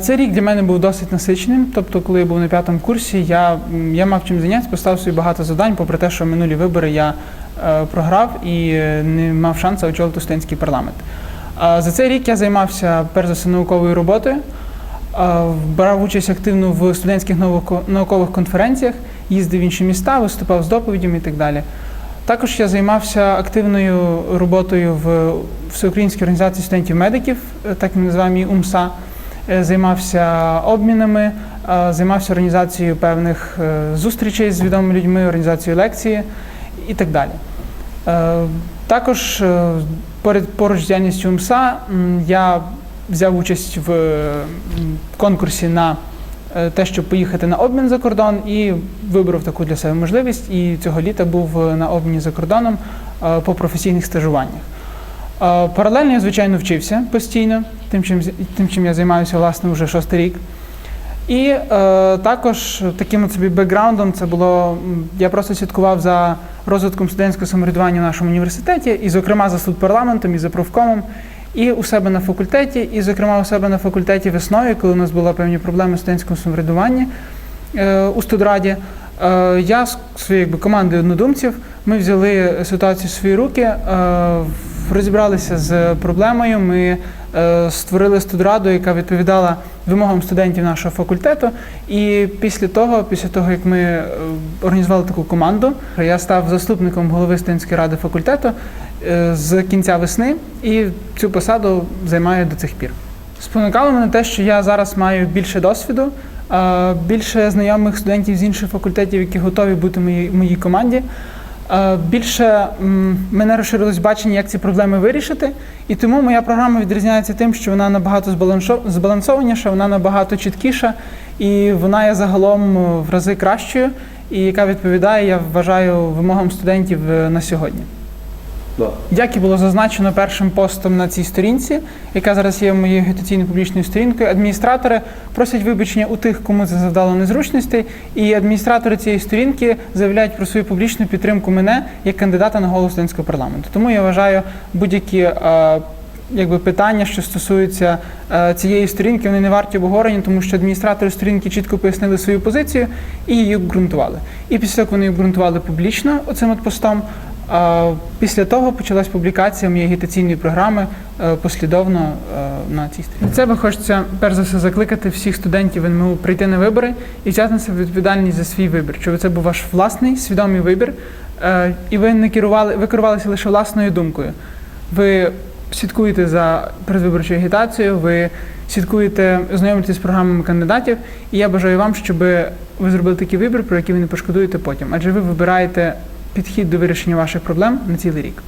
Цей рік для мене був досить насиченим. Тобто, коли я був на п'ятому курсі, я, я мав чим зайнятися, поставив собі багато завдань, попри те, що минулі вибори я е, програв і е, не мав шансу очолити студентський парламент. Е, за цей рік я займався перш за все науковою роботою, е, брав участь активно в студентських науко- наукових конференціях, їздив в інші міста, виступав з доповідями і так далі. Також я займався активною роботою в Всеукраїнській організації студентів-медиків, е, так ми називаємо її УМСА. Е, Займався обмінами, е, займався організацією певних е, зустрічей з відомими людьми, організацією лекції і так далі. Також поруч з діяльністю УМСА м, я взяв участь в конкурсі на те, щоб поїхати на обмін за кордон, і вибрав таку для себе можливість. І цього літа був на обміні за кордоном по професійних стажуваннях. Паралельно я, звичайно, вчився постійно, тим, чим, тим, чим я займаюся власне вже шостий рік. І е, також таким от собі бекграундом це було. Я просто слідкував за розвитком студентського самоврядування в нашому університеті, і, зокрема, за студпарламентом і за профкомом, і у себе на факультеті, і, зокрема, у себе на факультеті весною, коли у нас були певні проблеми в студентському самоврядуванні е, у студраді. Е, я з своєю командою однодумців ми взяли ситуацію в свої руки, е, розібралися з проблемою. Ми е, створили студраду, яка відповідала вимогам студентів нашого факультету. І після того, після того як ми е, організували таку команду, я став заступником голови студентської ради факультету е, з кінця весни і цю посаду займаю до цих пір. Спонукало мене те, що я зараз маю більше досвіду, більше знайомих студентів з інших факультетів, які готові бути в моїй команді. Е, Більше мене розширилось бачення, як ці проблеми вирішити, і тому моя програма відрізняється тим, що вона набагато збалансо- збалансованіша, вона набагато чіткіша, і вона є загалом е, в рази кращою, і яка відповідає, я вважаю, вимогам студентів е, на сьогодні. Да. Як і було зазначено першим постом на цій сторінці, яка зараз є моєю агітаційною публічною сторінкою, адміністратори просять вибачення у тих, кому це завдало незручностей, і адміністратори цієї сторінки заявляють про свою публічну підтримку мене як кандидата на голову студентського парламенту. Тому я вважаю будь-які. е, Якби питання, що стосуються е, цієї сторінки, вони не варті обговорення, тому що адміністратори сторінки чітко пояснили свою позицію і її обґрунтували. І після того, як вони обґрунтували публічно оцим от постом, Після того почалась публікація моєї агітаційної програми е, послідовно е, на цій сторінці. Від себе хочеться перш за все закликати всіх студентів НМУ прийти на вибори і взяти на себе відповідальність за свій вибір, щоб це був ваш власний свідомий вибір, е, і ви не керували, ви керувалися лише власною думкою. Ви слідкуєте за передвиборчою агітацією, ви слідкуєте, знайомитесь з програмами кандидатів, і я бажаю вам, щоб ви зробили такий вибір, про який ви не пошкодуєте потім, адже ви вибираєте підхід до вирішення ваших проблем на цілий рік.